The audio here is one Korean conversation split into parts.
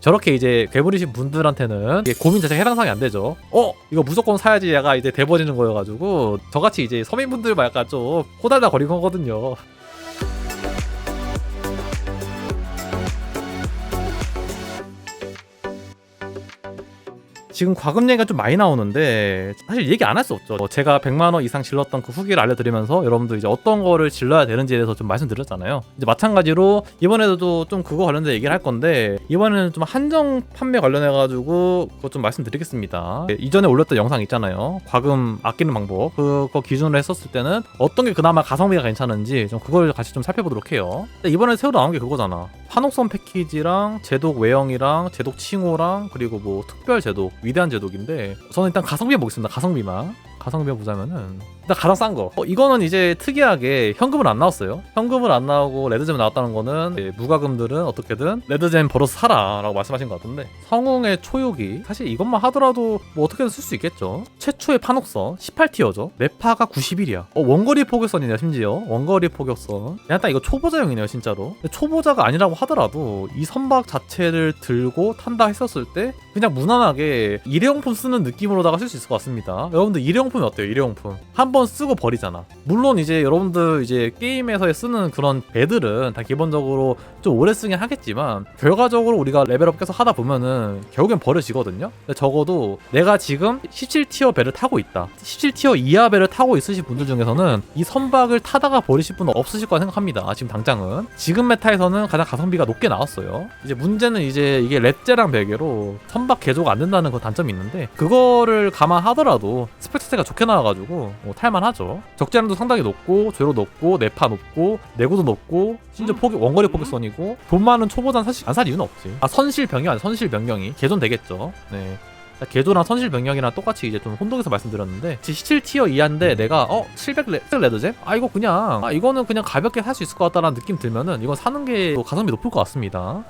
저렇게 이제 괴물이신 분들한테는 고민 자체가 해당 사항이 안 되죠. 어 이거 무조건 사야지 얘가 이제 돼버리는 거여가지고 저같이 이제 서민분들만 약간 좀 호달다 거린 거거든요. 지금 과금 얘기가 좀 많이 나오는데 사실 얘기 안 할 수 없죠. 어, 제가 100만 원 이상 질렀던 그 후기를 알려드리면서 여러분들 이제 어떤 거를 질러야 되는지에 대해서 좀 말씀드렸잖아요. 이제 마찬가지로 이번에도 좀 그거 관련된 얘기를 할 건데 이번에는 좀 한정 판매 관련해 가지고 그거 좀 말씀드리겠습니다. 예, 이전에 올렸던 영상 있잖아요. 과금 아끼는 방법 그거 기준으로 했었을 때는 어떤 게 그나마 가성비가 괜찮은지 좀 그걸 같이 좀 살펴보도록 해요. 이번에 새로 나온 게 그거잖아. 한옥선 패키지랑 제독 외형이랑 제독 칭호랑 그리고 뭐 특별 제독 위대한 제독인데 저는 일단 가성비 보겠습니다. 가성비만. 가성비 보자면은 일단 가장 싼 거. 어, 이거는 이제 특이하게 현금은 안 나왔어요. 현금은 안 나오고 레드잼 나왔다는 거는 무과금들은 어떻게든 레드잼 벌어서 사라라고 말씀하신 것 같은데 성웅의 초욕이 사실 이것만 하더라도 뭐 어떻게든 쓸 수 있겠죠. 최초의 판옥선 18티어죠. 네파가 91이야. 어, 원거리 포격선이네요 심지어 원거리 포격선. 딱 이거 초보자용이네요 진짜로. 초보자가 아니라고 하더라도 이 선박 자체를 들고 탄다 했었을 때 그냥 무난하게 일회용품 쓰는 느낌으로다가 쓸 수 있을 것 같습니다. 여러분들 일회용품이 어때요? 일회용품 한번 쓰고 버리잖아. 물론 이제 여러분들 이제 게임에서 쓰는 그런 배들은 다 기본적으로 좀 오래 쓰긴 하겠지만 결과적으로 우리가 레벨업 계속 하다 보면은 결국엔 버려지거든요. 적어도 내가 지금 17티어 배를 타고 있다. 17티어 이하 배를 타고 있으신 분들 중에서는 이 선박을 타다가 버리실 분은 없으실 거라 생각합니다. 아, 지금 당장은 지금 메타에서는 가장 가성비가 높게 나왔어요. 이제 문제는 이제 이게 렛제랑 베개로 선박 개조가 안 된다는 그 단점이 있는데 그거를 감안하더라도 스펙 자체가 좋게 나와가지고 뭐 탈 만하죠. 적재량도 상당히 높고 조로 높고 내파 높고 내구도 높고 심지어 포기, 원거리 포격선이고 돈 많은 초보자는 사실 안 살 이유는 없지. 아 선실 변경 아니 선실 변경이 개존 되겠죠. 네. 자, 개조랑 선실 변경이랑 똑같이 이제 좀 혼동해서 말씀드렸는데 17티어 이하인데 내가 어 700 레, 레드잼? 아 이거 그냥 아 이거는 그냥 가볍게 살 수 있을 것 같다라는 느낌 들면은 이건 사는 게또 가성비 높을 것 같습니다.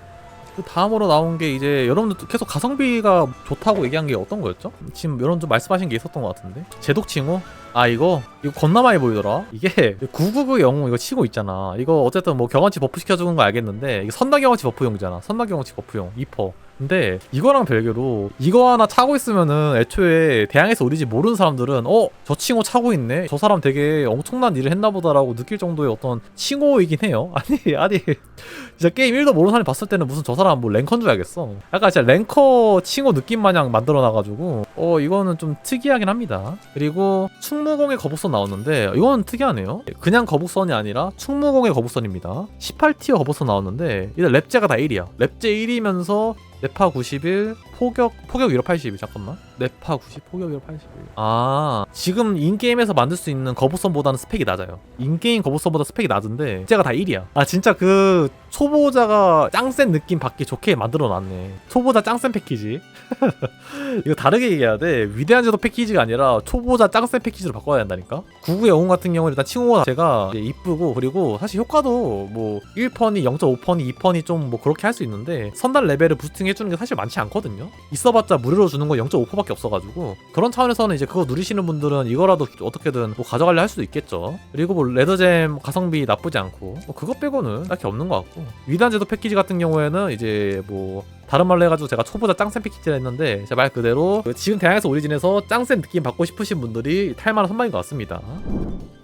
그 다음으로 나온 게 이제 여러분들 계속 가성비가 좋다고 얘기한 게 어떤 거였죠? 지금 여러분 좀 말씀하신 게 있었던 것 같은데. 제독칭호? 아 이거? 이거 겁나 많이 보이더라. 이게 999 영웅 이거 치고 있잖아. 이거 어쨌든 뭐 경험치 버프 시켜주는 거 알겠는데 이거 선당 경험치 버프용이잖아. 선당 경험치 버프용. 2퍼 근데 이거랑 별개로 이거 하나 차고 있으면은 애초에 대항에서 우리지 모르는 사람들은 어? 저 칭호 차고 있네? 저 사람 되게 엄청난 일을 했나 보다라고 느낄 정도의 어떤 칭호이긴 해요. 아니 아니. 진짜 게임 1도 모르는 사람이 봤을 때는 무슨 저 사람 뭐 랭커인 줄 알겠어. 약간 진짜 랭커 칭호 느낌 마냥 만들어놔가지고 어 이거는 좀 특이하긴 합니다. 그리고 충무공의 거북선 나왔는데 이건 특이하네요. 그냥 거북선이 아니라 충무공의 거북선입니다. 18티어 거북선 나왔는데 일단 랩제가 다 1이야. 랩제 1이면서 네파 91 포격 포격 1업 82 잠깐만 네파 90 포격 1업 81 아 지금 인게임에서 만들 수 있는 거북선보다는 스펙이 낮아요. 인게임 거북선보다 스펙이 낮은데 쟤가 다 1이야. 아 진짜 그 초보자가 짱센 느낌 받기 좋게 만들어 놨네. 초보자 짱센 패키지. 이거 다르게 얘기해야 돼. 위대한 제도 패키지가 아니라 초보자 짱센 패키지로 바꿔야 된다니까? 구구의 영웅 같은 경우는 일단 칭호가 제가 이쁘고 그리고 사실 효과도 뭐 1펀이 0.5펀이 2펀이 좀뭐 그렇게 할 수 있는데 선달 레벨을 부스팅 해주는 게 사실 많지 않거든요? 있어봤자 무료로 주는 거 0.5%밖에 없어가지고 그런 차원에서는 이제 그거 누리시는 분들은 이거라도 어떻게든 뭐 가져가려 할 수도 있겠죠. 그리고 뭐 레더잼 가성비 나쁘지 않고 뭐 그것 빼고는 딱히 없는 것 같고 위대한 제도 패키지 같은 경우에는 이제 뭐 다른 말로 해가지고 제가 초보자 짱센 패키지를 했는데 제 말 그대로 그 지금 대항에서 오리진에서 짱센 느낌 받고 싶으신 분들이 탈만한 선방인 것 같습니다.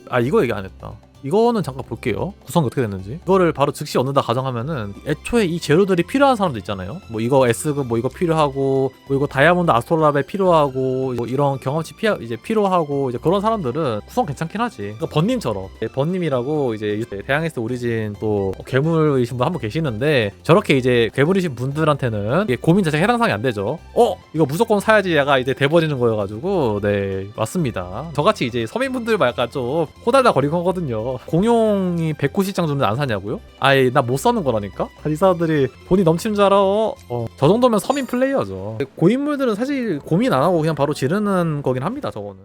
아 이거 얘기 안 했다 이거는 잠깐 볼게요. 구성이 어떻게 됐는지. 이거를 바로 즉시 얻는다 가정하면은 애초에 이 재료들이 필요한 사람도 있잖아요. 뭐 이거 S급 뭐 이거 필요하고 뭐 이거 다이아몬드 아스트로라벨 필요하고 뭐 이런 경험치 피 이제 필요하고 이제 그런 사람들은 구성 괜찮긴 하지. 그러니까 번님처럼. 예, 번님이라고 이제 대항에서 오리진 또 괴물이신 분 한 분 계시는데 저렇게 이제 괴물이신 분들한테는 고민 자체가 해당 사항이 안 되죠. 어? 이거 무조건 사야지. 얘가 이제 돼버리는 거여가지고. 네 맞습니다. 저같이 이제 서민분들만 약간 좀 호달다 거린 거거든요 공용이 190장 정도 안 사냐고요? 아예 나 못 사는 거라니까? 이 사람들이 돈이 넘치는 줄 알아 어, 저 정도면 서민 플레이어죠 고인물들은 사실 고민 안 하고 그냥 바로 지르는 거긴 합니다 저거는